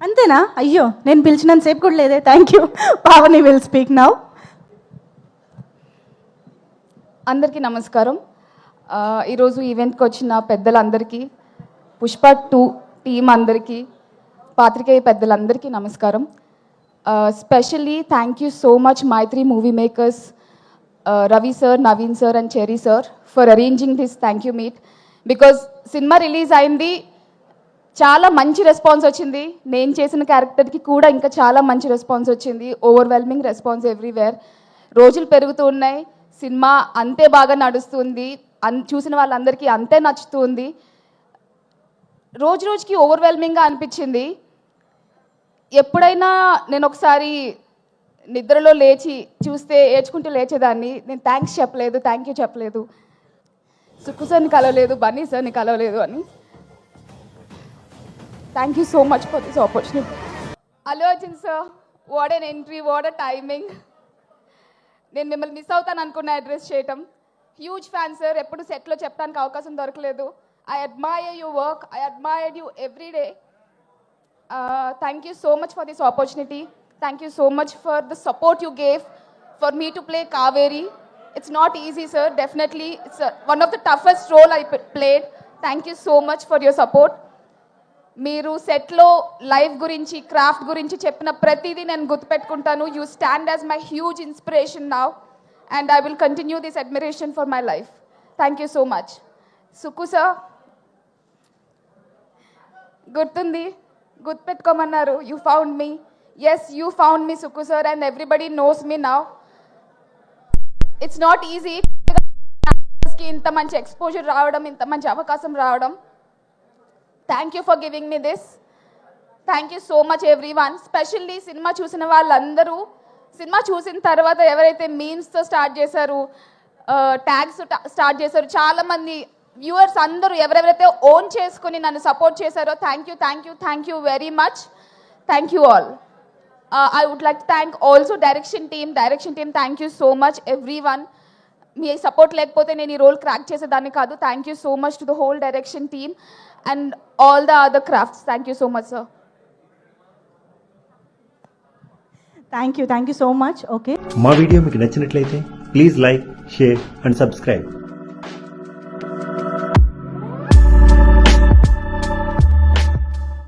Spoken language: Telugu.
అంతేనా? అయ్యో నేను పిలిచినంత సేపు కూడా లేదే. Thank you Pavani will speak now అందరికీ నమస్కారం. ఈరోజు ఈవెంట్కి వచ్చిన పెద్దలందరికీ పుష్ప టూ టీం అందరికీ పాత్రికేయ పెద్దలందరికీ నమస్కారం. Specially thank you so much Mythri movie makers Ravi sir Naveen sir and Cherry sir for arranging this thank you meet because cinema release అయింది చాలా మంచి రెస్పాన్స్ వచ్చింది. నేను చేసిన క్యారెక్టర్కి కూడా ఇంకా చాలా మంచి రెస్పాన్స్ వచ్చింది. ఓవర్వెల్మింగ్ రెస్పాన్స్ ఎవ్రీవేర్ రోజులు పెరుగుతూ ఉన్నాయి. సినిమా అంతే బాగా నడుస్తుంది. అన్ చూసిన వాళ్ళందరికీ అంతే నచ్చుతుంది. రోజు రోజుకి ఓవర్వెల్మింగ్గా అనిపించింది. ఎప్పుడైనా నేను ఒకసారి నిద్రలో లేచి చూస్తే ఏడ్చుకుంటూ లేచేదాన్ని. నేను థ్యాంక్స్ చెప్పలేదు థ్యాంక్ యూ చెప్పలేదు. సుక్కు సార్ని కలవలేదు బన్నీ సార్ని కలవలేదు అని. Thank you so much for this opportunity Allu Arjun sir what an entry what a timing నేను మిమ్మల్ని మిస్ అవుతాను అనుకున్న అడ్రస్ చేయటం. హ్యూజ్ ఫ్యాన్ సార్ ఎప్పుడు సెట్లో చెప్పడానికి అవకాశం దొరకలేదు. I admire you work I admire you every day thank you so much for this opportunity thank you so much for the support you gave for me to play Kaveri it's not easy sir definitely it's one of the toughest role I played thank you so much for your support మీరు సెట్లో లైఫ్ గురించి క్రాఫ్ట్ గురించి చెప్పిన ప్రతిదీ నేను గుర్తుపెట్టుకుంటాను. You stand as my huge inspiration now and I will continue this admiration for my life thank you so much Sukku sir గుర్తుంది? గుర్తుపెట్టుకోమన్నారు. You found me yes you found me Sukku sir and everybody knows me now it's not easy ఇంత మంచి ఎక్స్పోజర్ రావడం ఇంత మంచి అవకాశం రావడం. Thank you for giving me this thank you so much everyone specially cinema చూసిన వాళ్ళందరూ సినిమా చూసిన తర్వాత ఎవరైతే మీమ్స్తో స్టార్ట్ చేశారు ట్యాగ్స్ స్టార్ట్ చేశారు చాలామంది వ్యూవర్స్ అందరూ ఎవరెవరైతే ఓన్ చేసుకుని నన్ను సపోర్ట్ చేశారో thank you thank you thank you very much thank you all I would like thank also direction team direction team thank you so much everyone me support లేకపోతే నేను ఈ రోల్ క్రాక్ చేసేదాన్ని కాదు. Thank you so much to the whole direction team and all the other crafts thank you so much sir thank you thank you so much okay మా వీడియో మీకు నచ్చినట్లయితే please like share and subscribe